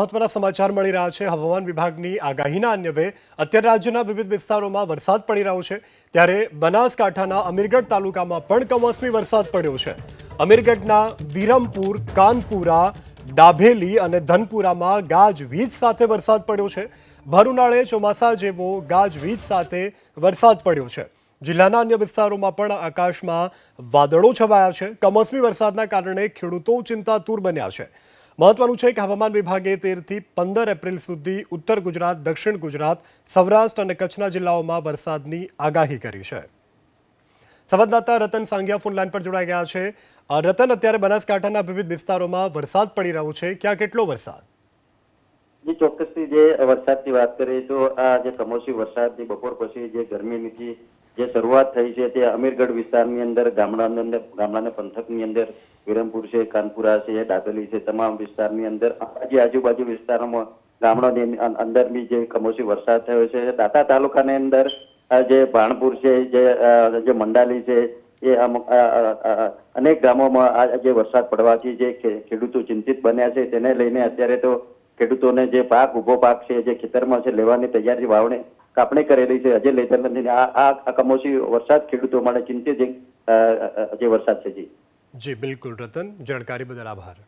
મહત્વના સમાચાર મળી રહ્યા છે. હવામાન વિભાગની આગાહીના અન્વયે અત્યારે રાજ્યના વિવિધ વિસ્તારોમાં વરસાદ પડી રહ્યો છે. ત્યારે બનાસકાંઠાના અમીરગઢ તાલુકામાં પણ કમોસમી વરસાદ પડ્યો છે. અમીરગઢના વિરમપુર, કાનપુરા, ડાભેલી અને ધનપુરામાં ગાજવીજ સાથે વરસાદ પડ્યો છે. ભરૂનાળે ચોમાસા જેવો ગાજવીજ સાથે વરસાદ પડ્યો છે. જિલ્લાના અન્ય વિસ્તારોમાં પણ આકાશમાં વાદળો છવાયા છે. કમોસમી વરસાદના કારણે ખેડૂતો ચિંતાતુર બન્યા છે. મહત્વનું છે કે હવામાન વિભાગે તેરથી પંદર એપ્રિલ સુધી ઉત્તર ગુજરાત, દક્ષિણ ગુજરાત, સૌરાષ્ટ્ર અને કચ્છના જિલ્લાઓમાં વરસાદની આગાહી કરી છે. સંવાદદાતા રતન સાંગિયા ફોન લાઈન પર જોડાઈ ગયા છે. રતન, અત્યારે બનાસકાંઠાના વિવિધ વિસ્તારોમાં વરસાદ પડી રહ્યો છે. ક્યાં કેટલો વરસાદ? જે ચોક્કસથી જે વરસાદની વાત કરીએ તો આ જે કમોસમી વરસાદની બપોર પછી જે ગરમીની જે શરૂઆત થઈ છે તે અમીરગઢ વિસ્તારની અંદર, ગામડાની અંદર, ગામડાના પંથકની અંદર, વિરમપુર છે, કાનપુરા છે ડાબેલી છે, તમામ વિસ્તારની અંદર જે આજુબાજુ વિસ્તારોમાં ગામડાની અંદરની જે કમોસમી વરસાદ થયો છે, દાતા તાલુકાની અંદર જે ભાણપુર છે, જે મંડાલી છે, એ અનેક ગામોમાં આ જે વરસાદ પડવાથી જે ખેડૂતો ચિંતિત બન્યા છે, તેને લઈને અત્યારે તો ખેડૂતોને જે પાક ઊભો પાક છે, જે ખેતરમાં છે, લેવાની તૈયારી, વાવણી કાપણી કરેલી છે હજી લેતર નથી આ આ કમોસમી વરસાદ ખેડૂતો માટે ચિંતિત જે વરસાદ છે જી. જી, બિલકુલ રતન, જાણકારી બદલ આભાર.